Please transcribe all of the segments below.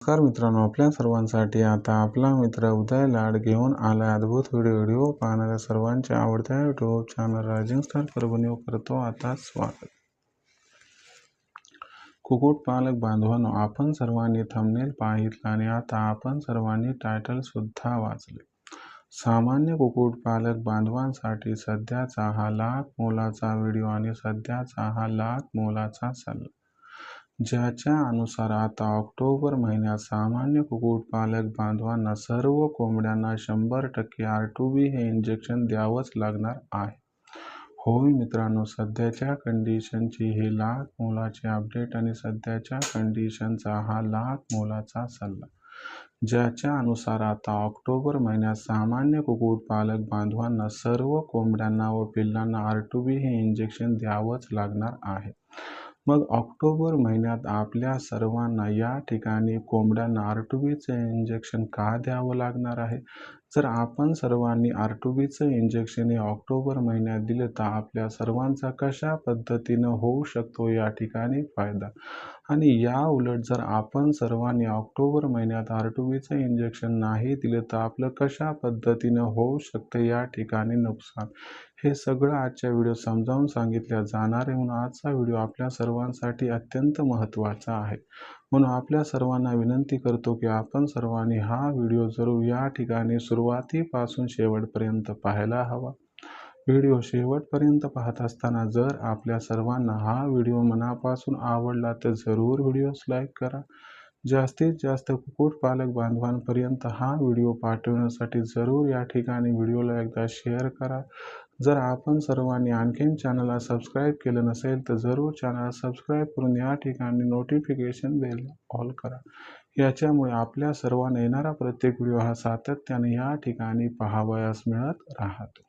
नमस्कार मित्रांनो आपल्या सर्वांसाठी आता आपला मित्र उदय लाड घेऊन आला अद्भुत व्हिडिओ व्हिडिओ पाहणाऱ्या सर्वांच्या आवडत्या YouTube channel rising star Parbhani करतो आता स्वागत. कुक्कुटपालक बांधवांनो आपण सर्वांनी थंबनेल पाहितला आणि आता आपण सर्वांनी टायटल सुद्धा वाचले. सामान्य कुक्कुटपालक बांधवांसाठी सध्याचा हा लाख मोलाचा व्हिडिओ आणि सध्याचा हा लाख मोलाचा सल्ला. ज्याच्या अनुसार आता ऑक्टोबर महिन्यात सामान्य कुक्कुटपालक बांधवांना सर्व कोंबड्यांना शंभर टक्के आर टू बी हे इंजेक्शन द्यावंच लागणार आहे. होय मित्रांनो सध्याच्या कंडिशनची हे लाख मोलाची अपडेट आणि सध्याच्या कंडिशनचा हा लाख मोलाचा सल्ला. ज्याच्या अनुसार आता ऑक्टोबर महिन्यात सामान्य कुक्कुटपालक बांधवांना सर्व कोंबड्यांना व पिल्लांना आर टू बी हे इंजेक्शन द्यावंच लागणार आहे. मग ऑक्टोबर महिन्यात आपल्या सर्वांना या ठिकाणी कोंबड्यांना आर टू बीचं इंजेक्शन का द्यावं लागणार आहे? जर आपण सर्वांनी आर टू बीचं इंजेक्शन हे ऑक्टोबर महिन्यात दिलं तर आपल्या सर्वांचा कशा पद्धतीनं होऊ शकतो या ठिकाणी फायदा? आणि या उलट जर आपण सर्वांनी ऑक्टोबर महिन्यात आर टू बीचं इंजेक्शन नाही दिलं तर आपलं कशा पद्धतीनं होऊ शकतं या ठिकाणी नुकसान? हे सगळं आजच्या व्हिडिओ समजावून सांगितल्या जाणार आहे. म्हणून आजचा व्हिडिओ आपल्या सर्वांसाठी अत्यंत महत्त्वाचा आहे. म्हणून आपल्या सर्वांना विनंती करतो की आपण सर्वांनी हा व्हिडिओ जरूर या ठिकाणी सुरुवातीपासून शेवटपर्यंत पाहायला हवा. व्हिडिओ शेवटपर्यंत पाहत असताना जर आपल्या सर्वांना हा व्हिडिओ मनापासून आवडला तर जरूर व्हिडिओस लाईक करा. जास्तीत जास्त कुक्कुटपालक बांधवांपर्यंत हा व्हिडिओ पाठवण्यासाठी जरूर या ठिकाणी व्हिडिओला एकदा शेअर करा. जर आपण सर्वांनी आणखीन चॅनलला सबस्क्राईब केलं नसेल तर जरूर चॅनल सबस्क्राईब करून या ठिकाणी नोटिफिकेशन बेल ऑल करा. याच्यामुळे आपल्या सर्वांना येणारा प्रत्येक व्हिडिओ हा सातत्याने या ठिकाणी पाहावयास मिळत राहतो.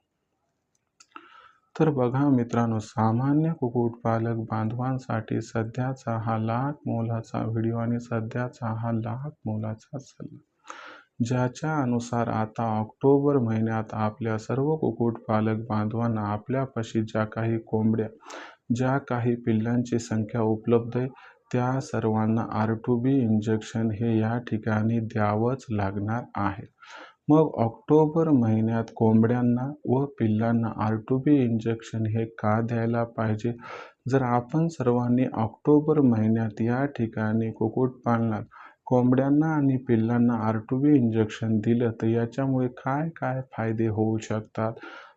तर बघा मित्रांनो सामान्य कुक्कुटपालक बांधवांसाठी सध्याचा हा लाख मोलाचा व्हिडिओ आणि सध्याचा हा लाख मोलाचा सल्ला. ज्याच्या अनुसार आता ऑक्टोबर महिन्यात आपल्या सर्व कुक्कुटपालक बांधवांना आपल्यापाशी ज्या काही कोंबड्या ज्या काही पिल्लांची संख्या उपलब्ध आहे त्या सर्वांना आर टू बी इंजेक्शन हे या ठिकाणी द्यावंच लागणार आहे. मग ऑक्टोबर महिन्यात कोंबड्यांना व पिल्लांना आर टू बी इंजेक्शन हे का द्यायला पाहिजे? जर आपण सर्वांनी ऑक्टोबर महिन्यात या ठिकाणी कुक्कुटपालनात कोंबड्यांना आणि पिल्लांना आर टू बी इंजेक्शन दिलं तर याच्यामुळे काय काय फायदे होऊ शकतात?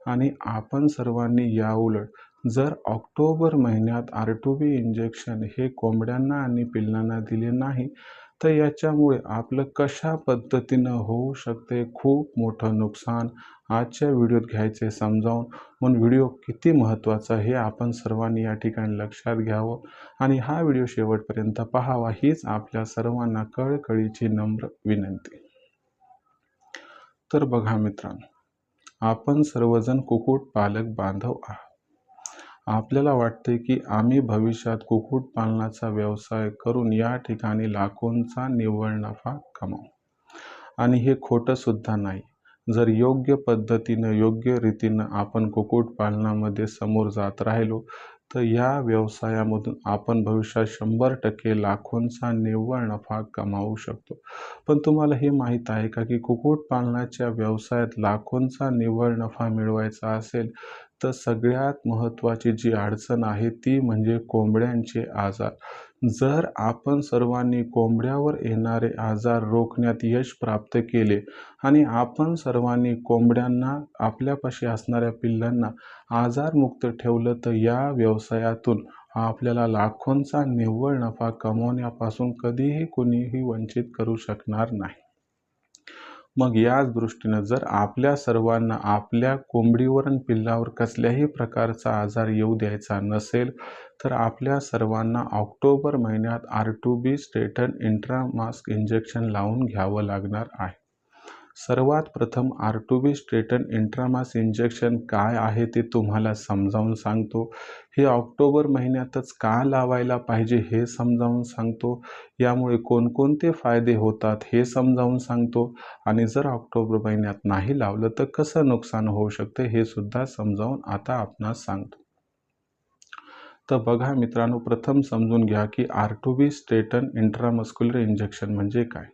आणि आपण सर्वांनी याउलट जर ऑक्टोबर महिन्यात आर टू बी इंजेक्शन हे कोंबड्यांना आणि पिल्लांना दिले नाही तर याच्यामुळे आपलं कशा पद्धतीनं होऊ शकते? खूप मोठं नुकसान. आजच्या व्हिडिओत घ्यायचे समजावून म्हणून व्हिडिओ किती महत्त्वाचा हे आपण सर्वांनी या ठिकाणी लक्षात घ्यावं आणि हा व्हिडिओ शेवटपर्यंत पाहावा हीच आपल्या सर्वांना कळकळीची नम्र विनंती. तर बघा मित्रांनो आपण सर्वजण कुक्कुटपालक बांधव आहात. आपल्याला वाटते की आम्ही भविष्यात कुक्कुटपालनाचा व्यवसाय करून या ठिकाणी लाखोंचा निव्वळ नफा कमावू. आणि हे खोटंसुद्धा नाही. जर योग्य पद्धतीनं योग्य रीतीनं आपण कुक्कुटपालनामध्ये समोर जात राहिलो तर या व्यवसायामधून आपण भविष्यात शंभर टक्के लाखोंचा निव्वळ नफा कमावू शकतो. पण तुम्हाला हे माहीत आहे का की कुक्कुटपालनाच्या व्यवसायात लाखोंचा निव्वळ नफा मिळवायचा असेल तर सगळ्यात महत्त्वाची जी अडचण आहे ती म्हणजे कोंबड्यांचे आजार. जर आपण सर्वांनी कोंबड्यावर येणारे आजार रोखण्यात यश प्राप्त केले आणि आपण सर्वांनी कोंबड्यांना आपल्यापाशी असणाऱ्या पिल्लांना आजारमुक्त ठेवलं तर या व्यवसायातून आपल्याला लाखोंचा निव्वळ नफा कमवण्यापासून कधीही कोणीही वंचित करू शकणार नाही. मग याच दृष्टीनं जर आपल्या सर्वांना आपल्या कोंबडीवर आणि पिल्लावर कसल्याही प्रकारचा आजार येऊ द्यायचा नसेल तर आपल्या सर्वांना ऑक्टोबर महिन्यात R two B strain intramuscular injection लावून घ्यावं लागणार आहे. सर्वात प्रथम R two B strain intramuscular injection काय आहे ते तुम्हाला समजावून सांगतो. हे ऑक्टोबर महिन्यातच का लावायला पाहिजे हे समजावून सांगतो. यामुळे कोणकोणते फायदे होतात हे समजावून सांगतो. आणि जर ऑक्टोबर महिन्यात नाही लावलं तर कसं नुकसान होऊ शकतं हे सुद्धा समजावून आता आपणास सांगतो. तर बघा मित्रांनो प्रथम समजून घ्या की R two B strain intramuscular injection म्हणजे काय?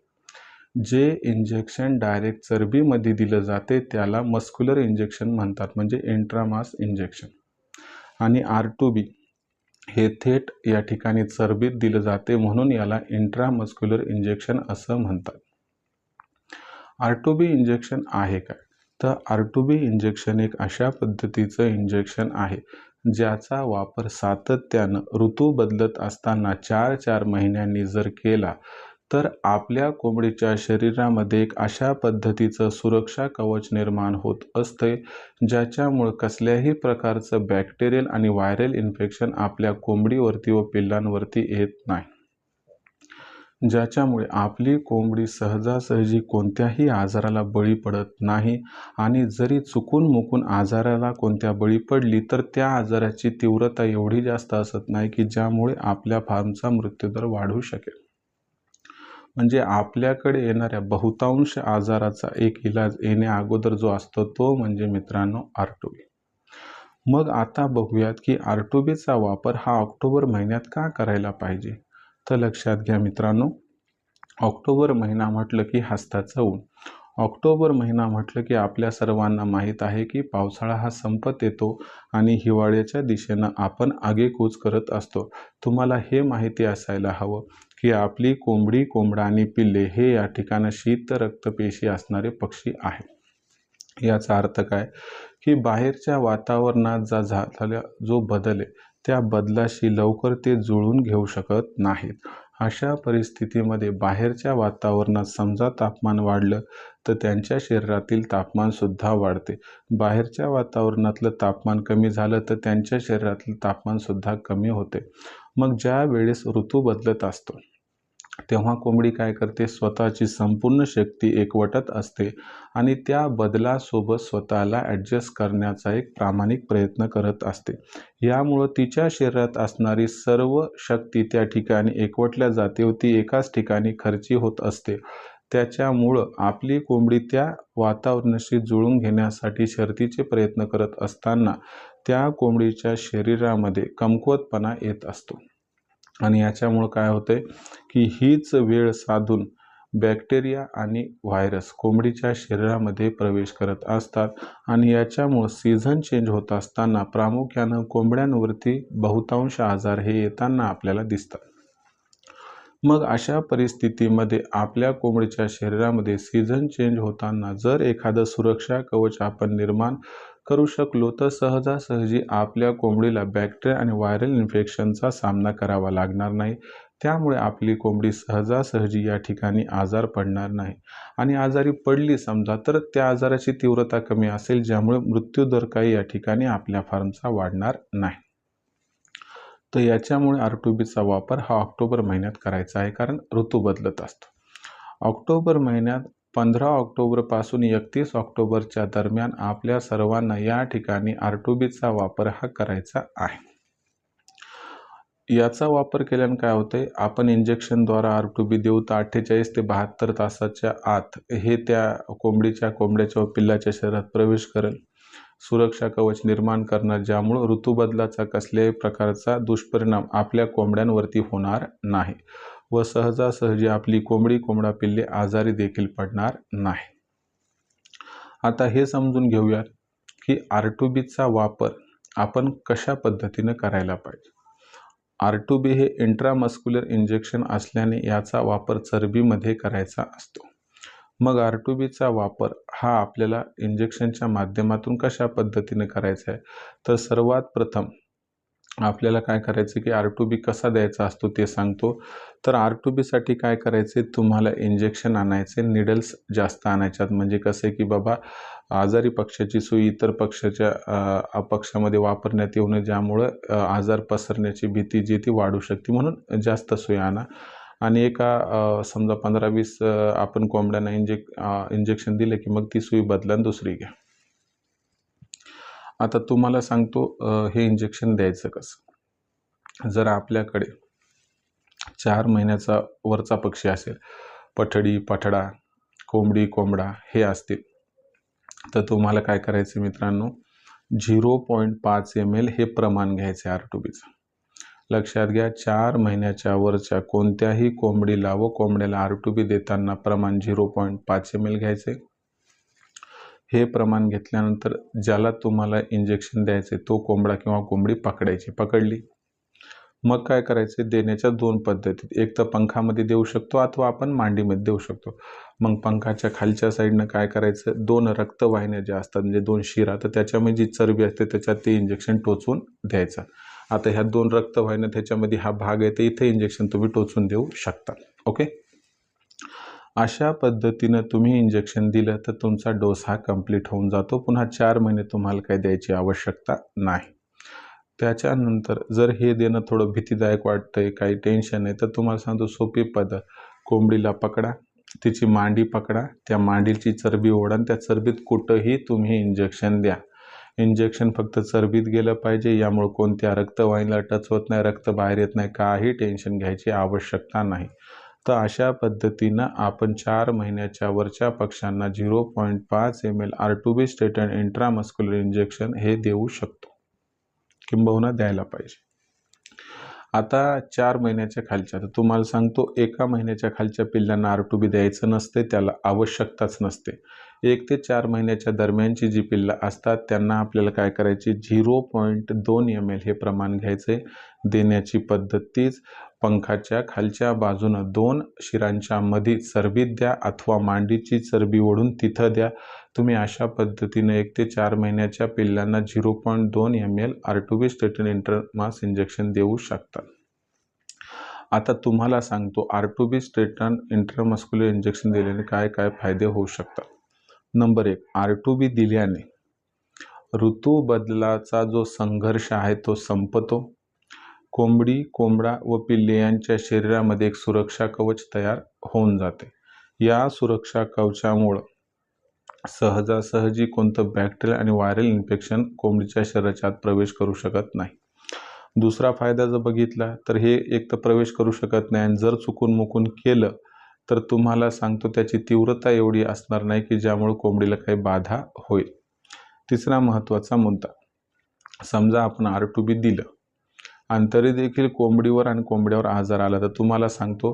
जे इंजेक्शन डायरेक्ट चरबीमध्ये दिलं जाते त्याला मस्क्युलर इंजेक्शन म्हणतात. म्हणजे इंट्रामास इंजेक्शन आणि आर टू बी हे थेट या ठिकाणी चरबीत दिलं जाते म्हणून याला इंट्रामस्क्युलर इंजेक्शन असं म्हणतात. आर टू बी इंजेक्शन आहे काय तर आर टू बी इंजेक्शन एक अशा पद्धतीचं इंजेक्शन आहे ज्याचा वापर सातत्यानं ऋतू बदलत असताना चार चार महिन्यांनी जर केला तर आपल्या कोंबडीच्या शरीरामध्ये एक अशा पद्धतीचं सुरक्षा कवच निर्माण होत असते ज्याच्यामुळं कसल्याही प्रकारचं बॅक्टेरियल आणि व्हायरल इन्फेक्शन आपल्या कोंबडीवरती व पिल्लांवरती येत नाही. ज्याच्यामुळे आपली कोंबडी सहजासहजी कोणत्याही आजाराला बळी पडत नाही आणि जरी चुकून मुकून आजाराला कोणत्या बळी पडली तर त्या आजाराची तीव्रता एवढी जास्त असत नाही की ज्यामुळे आपल्या फार्मचा मृत्यूदर वाढू शकेल. म्हणजे आपल्याकडे येणाऱ्या बहुतांश आजाराचा एक इलाज येण्या अगोदर जो असतो तो म्हणजे मित्रांनो आरटोबी मग आता बघूयात की आरटोबीचा वापर हा ऑक्टोबर महिन्यात का करायला पाहिजे? तर लक्षात घ्या मित्रांनो ऑक्टोबर महिना म्हटलं की हस्ताचं ऊन. ऑक्टोबर महिना म्हटलं की आपल्या सर्वांना माहीत आहे की पावसाळा हा संपत येतो आणि हिवाळ्याच्या दिशेनं आपण आगेकूच करत असतो. तुम्हाला हे माहिती असायला हवं. की आपली कोंबडी कोंबडा आणि पिल्ले हे या ठिकाणी शीत रक्तपेशी असणारे पक्षी आहे याचा अर्थ काय? की बाहेरच्या वातावरणात जा झालेला जो बदल आहे त्या बदलाशी लवकर ते जुळून घेऊ शकत नाहीत. अशा परिस्थितीमध्ये बाहेरच्या वातावरणात समजा तापमान वाढलं तर त्यांच्या शरीरातील तापमानसुद्धा वाढते. बाहेरच्या वातावरणातलं तापमान कमी झालं तर त्यांच्या शरीरातील तापमानसुद्धा कमी होते. मग ज्या वेळेस ऋतू बदलत असतो तेव्हा कोंबडी काय करते? स्वतःची संपूर्ण शक्ती एकवटत असते आणि त्या बदलासोबत स्वतःला ॲडजस्ट करण्याचा एक प्रामाणिक प्रयत्न करत असते. यामुळं तिच्या शरीरात असणारी सर्व शक्ती त्या ठिकाणी एकवटल्या जाते व ती एकाच ठिकाणी खर्ची होत असते. त्याच्यामुळं आपली कोंबडी त्या वातावरणाशी जुळून घेण्यासाठी शर्तीचे प्रयत्न करत असताना त्या कोंबडीच्या शरीरामध्ये कमकुवतपणा येत असतो. आणि याच्यामुळं काय होतं आहे की हीच वेळ साधून बॅक्टेरिया आणि व्हायरस कोंबडीच्या शरीरामध्ये प्रवेश करत असतात आणि याच्यामुळं सीझन चेंज होत असताना प्रामुख्यानं कोंबड्यांवरती बहुतांश आजार हे येताना आपल्याला दिसतात. मग अशा परिस्थितीमध्ये आपल्या कोंबडीच्या शरीरामध्ये सीझन चेंज होताना जर एखादं सुरक्षा कवच आपण निर्माण करू शकलो तर सहजासहजी आपल्या कोंबडीला बॅक्टेरिया आणि व्हायरल इन्फेक्शनचा सामना करावा लागणार नाही. त्यामुळे आपली कोंबडी सहजासहजी या ठिकाणी आजार पडणार नाही. आणि आजारी पडली समजा तर त्या आजाराची तीव्रता कमी असेल ज्यामुळे मृत्यूदर काही या ठिकाणी आपल्या फार्मचा वाढणार नाही. तर याच्यामुळे आर टू बीचा वापर हा ऑक्टोबर महिन्यात करायचा आहे कारण ऋतू बदलत असतो. ऑक्टोबर महिन्यात पंधरा ऑक्टोबरपासून एकतीस ऑक्टोबरच्या दरम्यान आपल्या सर्वांना या ठिकाणी आर टू बीचा वापर हा करायचा आहे. याचा वापर केल्याने काय होतंय? आपण इंजेक्शनद्वारा आर टू बी देऊ तर अठ्ठेचाळीस ते बहात्तर तासाच्या आत हे त्या कोंबडीच्या कोंबड्याच्या व पिल्लाच्या शरीरात प्रवेश करेल. सुरक्षा कवच निर्माण करणार ज्यामुळं ऋतूबदलाचा कसल्याही प्रकारचा दुष्परिणाम आपल्या कोंबड्यांवरती होणार नाही. व सहजासहजी आपली कोंबडी कोंबडा पिल्ले आजारी देखील पडणार नाही. आता हे समजून घेऊयात की आर टू बीचा वापर आपण कशा पद्धतीनं करायला पाहिजे. आर टू बी हे इंट्रामस्क्युलर इंजेक्शन असल्याने याचा वापर चरबीमध्ये करायचा असतो. मग आर टू बीचा वापर हा आपल्याला इंजेक्शनच्या माध्यमातून कशा पद्धतीने करायचा आहे? तर सर्वात प्रथम आपल्याला काय करायचं की आर टू बी कसा द्यायचा असतो ते सांगतो. तर आर टू बीसाठी काय करायचे तुम्हाला इंजेक्शन आणायचे निडल्स जास्त आणायच्यात. म्हणजे कसं की बाबा आजारी पक्षाची सुई इतर पक्षाच्या पक्षामध्ये वापरण्यात येऊ नये. ज्यामुळं आजार पसरण्याची भीती जी ती वाढू शकते. म्हणून जास्त सुई आणा. आणि एका समजा पंधरा वीस आपण कोंबड्यांना इंजेक इंजेक्शन दिलं की मग ती सुई बदला दुसरी घ्या. आता तुम्हाला सांगतो हे इंजेक्शन द्यायचं कसं? जर आपल्याकडे चार महिन्याचा वरचा पक्षी असेल पठडी पठडा कोंबडी कोंबडा हे असतील तर तुम्हाला काय करायचं मित्रांनो? झिरो पॉईंट पाच एम एल हे प्रमाण घ्यायचं आहे आर टू बीचं लक्षात घ्या चार महिन्याच्या वरच्या कोणत्याही कोंबडीला व कोंबड्याला आर टू बी देताना प्रमाण झिरो पॉईंट पाच एम एल घ्यायचे हे प्रमाण घेतल्यानंतर ज्याला तुम्हाला इंजेक्शन द्यायचे तो कोंबडा किंवा कोंबडी पकडायची. पकडली. मग काय करायचे देण्याच्या दोन पद्धतीत. एक तर पंखामध्ये देऊ शकतो अथवा आपण मांडीमध्ये देऊ शकतो. मग पंखाच्या खालच्या साईडनं काय करायचं? दोन रक्तवाहिन्या ज्या असतात म्हणजे दोन शिरा तर त्याच्यामध्ये जी चरबी असते त्याच्यात ते इंजेक्शन टोचून द्यायचं. आता ह्या दोन रक्तवाहिन्या त्याच्यामध्ये हा भाग आहे तर इथे इंजेक्शन तुम्ही टोचून देऊ शकता. ओके अशा पद्धतीनं तुम्ही इंजेक्शन दिलं तर तुमचा डोस हा कंप्लीट होऊन जातो. पुन्हा चार महिने तुम्हाला काही द्यायची आवश्यकता नाही. त्याच्यानंतर जर हे देणं थोडं भीतीदायक वाटतंय काही टेन्शन आहे तर तुम्हाला सांगतो सोपी पद कोंबडीला पकडा तिची मांडी पकडा त्या मांडीची चरबी ओढा त्या चरबीत कुठंही तुम्ही इंजेक्शन द्या. इंजेक्शन फक्त चरबीत गेलं पाहिजे यामुळे कोणत्या रक्तवाहिनीला टच होत नाही रक्त बाहेर येत नाही काही टेन्शन घ्यायची आवश्यकता नाही. तर अशा पद्धतीनं आपण चार महिन्याच्या वरच्या पक्षांना झिरो पॉईंट पाच M L R two B strain intramuscular injection हे देऊ शकतो. किंबहुना द्यायला पाहिजे. आता चार महिन्याच्या खालच्या तर तुम्हाला सांगतो एका महिन्याच्या खालच्या पिल्लांना आर टू बी द्यायचं नसते त्याला आवश्यकताच नसते. एक ते चार महिन्याच्या दरम्यानची जी पिल्लं असतात त्यांना आपल्याला काय करायची? झिरो पॉईंट दोन एम एल हे प्रमाण घ्यायचे देण्याची पद्धत तीच. पंखाच्या खालच्या बाजूनं दोन शिरांच्या मध्ये चरबीत द्या अथवा मांडीची चरबी ओढून तिथं द्या. तुम्ही अशा पद्धतीने एक ते चार महिन्याच्या पिल्लांना झिरो पॉईंट दोन M L R two B strain intramuscular injection देऊ शकता. आता तुम्हाला सांगतो R two B strain intramuscular injection दिल्याने काय काय फायदे होऊ शकतात. नंबर एक आर टू बी दिल्याने ऋतू बदलाचा जो संघर्ष आहे तो संपतो. कोंबडी कोंबडा व पिल्ले यांच्या शरीरामध्ये एक सुरक्षा कवच तयार होऊन जाते. या सुरक्षा कवचामुळं सहजासहजी कोणतं बॅक्टेरियल आणि व्हायरल इन्फेक्शन कोंबडीच्या शरीराच्या आत प्रवेश करू शकत नाही. दुसरा फायदा जर बघितला तर हे एक तर प्रवेश करू शकत नाही आणि जर चुकून मुकून केलं तर तुम्हाला सांगतो त्याची तीव्रता एवढी असणार नाही की ज्यामुळे कोंबडीला काही बाधा होईल. तिसरा महत्त्वाचा मुद्दा. समजा आपण आर टू बी दिलं आणि तरी देखील कोंबडीवर आणि कोंबड्यावर आजार आला. तर तुम्हाला सांगतो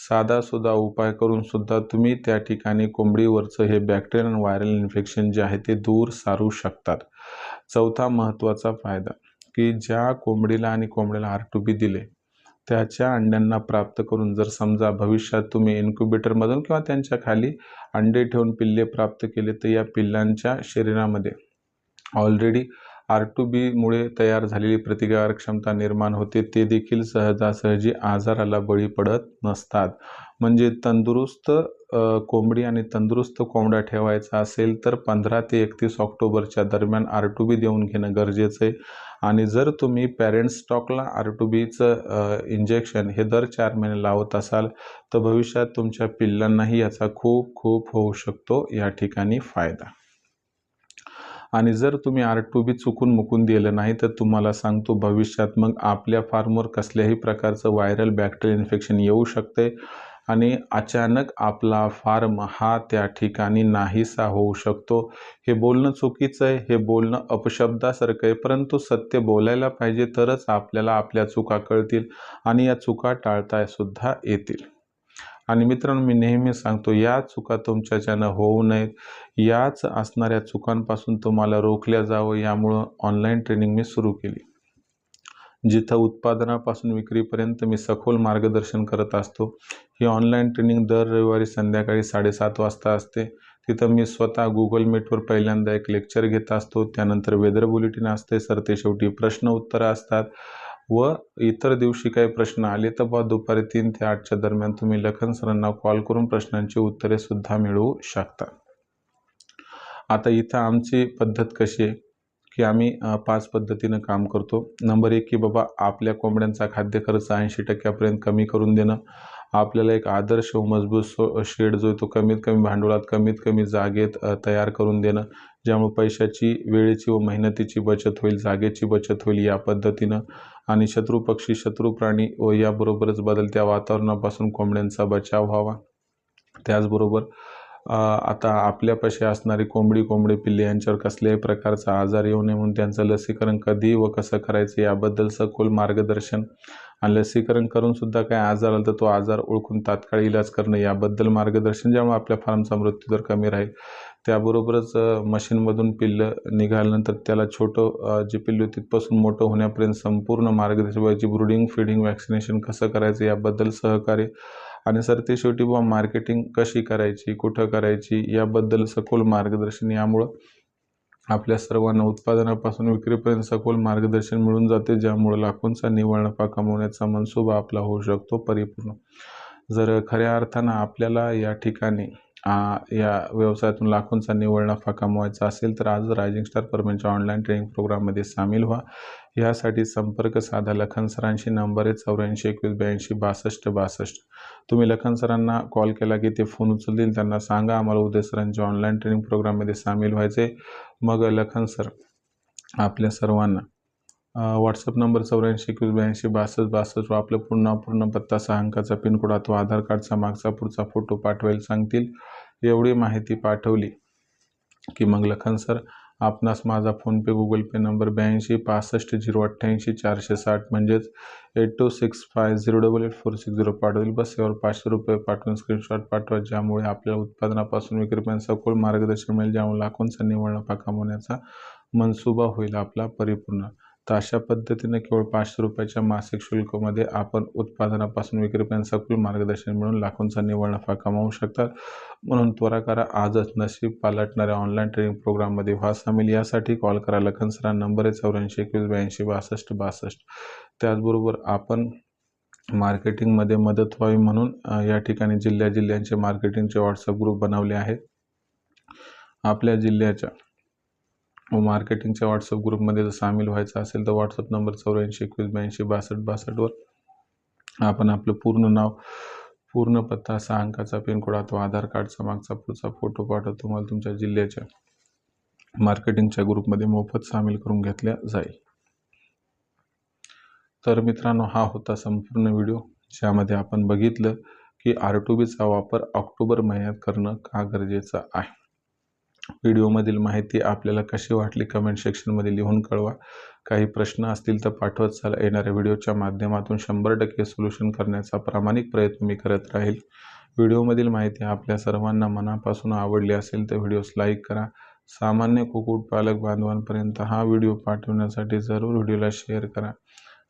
साधासुद्धा उपाय करून सुद्धा तुम्ही त्या ठिकाणी कोंबडीवरचं हे बॅक्टेरियल आणि व्हायरल इन्फेक्शन जे आहे ते दूर सारू शकतात. चौथा महत्त्वाचा फायदा की ज्या कोंबडीला आणि कोंबड्याला आर टू बी दिले त्याच्या अंड्यांना प्राप्त करून जर समजा भविष्यात तुम्ही इन्क्युबेटरमधून किंवा त्यांच्या खाली अंडे ठेवून पिल्ले प्राप्त केले तर या पिल्लांच्या शरीरामध्ये ऑलरेडी आर टू बीमुळे तयार झालेली प्रतिकार क्षमता निर्माण होते ते देखील सहजासहजी आजाराला बळी पडत नसतात. म्हणजे तंदुरुस्त कोंबडी आणि तंदुरुस्त कोंबडा ठेवायचा असेल तर पंधरा ते एकतीस ऑक्टोबरच्या दरम्यान आर टू बी देऊन घेणं गरजेचं आहे. आणि जर तुम्ही पॅरेंट स्टॉकला आर टू बीचं इंजेक्शन हे दर चार महिने लावत असाल तर भविष्यात तुमच्या पिल्लांनाही याचा खूप खूप होऊ शकतो. या ठिकाणी फायदा. आणि जर तुम्ही आर टू बी चुकून मुकून दिलं नाही तर तुम्हाला सांगतो भविष्यात मग आपल्या फार्मवर कसल्याही प्रकारचं व्हायरल बॅक्टेरियल इन्फेक्शन येऊ शकते आणि अचानक आपला फार्म हा त्या ठिकाणी नाहीसा होऊ शकतो. हे बोलणं चुकीचं आहे हे बोलणं अपशब्दासारखं आहे परंतु सत्य बोलायला पाहिजे तरच आपल्याला आपल्या चुका कळतील आणि या चुका टाळता सुद्धा येतील. आणि मित्रांनो मी नेहमी सांगतो या चुका तुमच्याच्यानं होऊ नयेत याच असणाऱ्या चुकांपासून तुम्हाला रोखल्या जावं यामुळं ऑनलाईन ट्रेनिंग मी सुरू केली. जिथं उत्पादनापासून विक्रीपर्यंत मी सखोल मार्गदर्शन करत असतो ही ऑनलाईन ट्रेनिंग दर रविवारी संध्याकाळी साडेसात वाजता असते. तिथं मी स्वतः गुगल मीटवर पहिल्यांदा एक लेक्चर घेत असतो त्यानंतर वेदर बुलेटिन असते सर ते शेवटी प्रश्न उत्तरं असतात व इतर दिवशी काही प्रश्न आले तर बा दुपारी तीन ते आठच्या दरम्यान तुम्ही लखन सरांना कॉल करून प्रश्नांची उत्तरे सुद्धा मिळवू शकता. आता इथं आमची पद्धत कशी आहे? की आम्ही पाच पद्धतीनं काम करतो. नंबर एक की बाबा आपल्या कोंबड्यांचा खाद्य खर्च ऐंशी टक्क्यापर्यंत कमी करून देणं. आपल्याला एक आदर्श व मजबूत सो शेड जो आहे तो कमीत कमी भांडवलात कमीत कमी जागेत तयार करून देणं ज्यामुळे पैशाची वेळेची व मेहनतीची बचत होईल जागेची बचत होईल या पद्धतीनं. आणि शत्रू पक्षी शत्रू प्राणी व याबरोबरच बदलत्या वातावरणापासून कोंबड्यांचा बचाव व्हावा. त्याचबरोबर आता आपल्यापाशी असणारी कोंबडी कोंबडी पिल्ले यांच्यावर कसल्याही प्रकारचा आजार येऊ नये म्हणून त्यांचं लसीकरण कधी व कसं करायचं याबद्दल सखोल मार्गदर्शन आणि लसीकरण करून सुद्धा काय आजार आला तर तो आजार ओळखून तात्काळ इलाज करणं याबद्दल मार्गदर्शन ज्यामुळे आपल्या फार्मचा मृत्यूदर कमी राहील. त्याबरोबरच मशीनमधून पिल्लं निघाल्यानंतर त्याला छोटं जे पिल्लू तिथपासून मोठं होण्यापर्यंत संपूर्ण मार्गदर्शन व्हायची ब्रुडिंग फिडिंग वॅक्सिनेशन कसं करायचं याबद्दल सहकार्य आणि सर ते शेवटी बुवा मार्केटिंग कशी करायची कुठं करायची याबद्दल सखोल मार्गदर्शन यामुळं आपल्या सर्वांना उत्पादनापासून विक्रीपर्यंत सखोल मार्गदर्शन मिळून जाते ज्यामुळे लाखोंचा निव्वळ नफा कमवण्याचा मनसुबा आपला होऊ शकतो परिपूर्ण. जर खऱ्या अर्थानं आपल्याला या ठिकाणी या व्यवसायातून लाखोंचा निव्वळ नफा कमवायचा असेल तर आज रायझिंग स्टार परमेंटच्या ऑनलाईन ट्रेनिंग प्रोग्राममध्ये सामील व्हा. यासाठी संपर्क साधा लखन सरांशी. नंबर आहे चौऱ्याऐंशी एकवीस ब्याऐंशी बासष्ट बासष्ट. तुम्ही लखन सरांना कॉल केला की ते फोन उचलतील. त्यांना सांगा आम्हाला उदय सरांच्या ऑनलाईन ट्रेनिंग प्रोग्राममध्ये सामील व्हायचे. मग लखन सर आपल्या सर्वांना व्हॉट्सअप नंबर चौऱ्याऐंशी एकवीस ब्याऐंशी बासष्ट बासष्ट व आपलं पूर्ण नाव, पूर्ण पत्ता सहा अंकाचा पिनकोड अथवा आधार कार्डचा मागचा पुढचा फोटो पाठवायला सांगतील. एवढी माहिती पाठवली. की मग लखन सर आपणास माझा फोनपे गुगल पे नंबर ब्याऐंशी पासष्ट झिरो अठ्ठ्याऐंशी चारशे साठ म्हणजेच eight two six five zero double eight four six zero पाठवेल. बस यावर पाचशे रुपये पाठवून स्क्रीनशॉट पाठवा ज्यामुळे आपल्याला उत्पादनापासून विक्रीपर्यंत सखोल मार्गदर्शन मिळेल ज्यामुळे लाखोंचा निवड नफा कमवण्याचा मनसुबा होईल आपला परिपूर्ण. तर अशा पद्धतीने केवळ पाचशे रुपयाच्या मासिक शुल्कामध्ये आपण उत्पादनापासून विक्रीपर्यंत सखोल मार्गदर्शन मिळून लाखोंचा निव्वळ नफा कमावू शकतात. म्हणून त्वरा करा आजच नशीब पालटणाऱ्या ऑनलाईन ट्रेनिंग प्रोग्राममध्ये व्हा. सामील यासाठी कॉल करा. लखन सरा नंबर आहे चौऱ्याऐंशी एकवीस ब्याऐंशी बासष्ट बासष्ट. त्याचबरोबर आपण मार्केटिंगमध्ये मदत व्हावी म्हणून या ठिकाणी जिल्ह्या जिल्ह्यांचे मार्केटिंगचे व्हॉट्सअप ग्रुप बनवले आहेत. आपल्या जिल्ह्याच्या व मार्केटिंगच्या व्हॉट्सअप ग्रुपमध्ये जर सामील व्हायचं असेल तर व्हॉट्सअप नंबर चौऱ्याऐंशी एकवीस ब्याऐंशी बासष्ट बासष्टवर आपण आपलं पूर्ण नाव पूर्ण पत्ता सहा अंकाचा पिनकोड अथवा आधार कार्डचा मागचा पुढचा फोटो पाठव तुम्हाला तुमच्या जिल्ह्याच्या मार्केटिंगच्या ग्रुपमध्ये मोफत सामील करून घेतल्या जाईल. तर मित्रांनो हा होता संपूर्ण व्हिडिओ ज्यामध्ये आपण बघितलं की आर टू बीचा वापर ऑक्टोबर महिन्यात करणं का गरजेचं आहे. व्हिडिओमधील माहिती आपल्याला कशी वाटली कमेंट सेक्शनमध्ये लिहून कळवा. काही प्रश्न असतील तर पाठवत चाला. येणाऱ्या व्हिडिओच्या माध्यमातून शंभर टक्के सोल्युशन करण्याचा प्रामाणिक प्रयत्न मी करत राहील. व्हिडिओमधील माहिती आपल्या सर्वांना मनापासून आवडली असेल तर व्हिडिओस लाईक करा. सामान्य कुक्कुटपालक बांधवांपर्यंत हा व्हिडिओ पाठवण्यासाठी जरूर व्हिडिओला शेअर करा.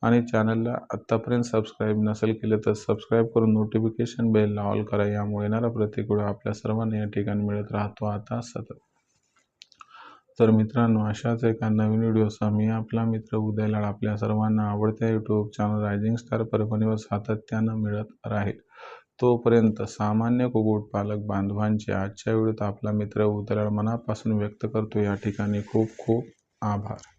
आणि चॅनलला आत्तापर्यंत सबस्क्राईब नसेल केलं तर सबस्क्राईब करून नोटिफिकेशन बेलला ऑल करा. यामुळे येणारा प्रत्येक आपल्या सर्वांना या ठिकाणी मिळत राहतो. आता सतत तर मित्रांनो अशाच एका नवीन व्हिडिओसह मी आपला मित्र उदयलाड आपल्या सर्वांना आवडत्या यूट्यूब चॅनल रायझिंग स्टार परभणीवर सातत्यानं मिळत राहील. तोपर्यंत सामान्य कुक्कुटपालक बांधवांचे आजच्या व्हिडिओत आपला मित्र उदयलाड मनापासून व्यक्त करतो. या ठिकाणी खूप खूप आभार.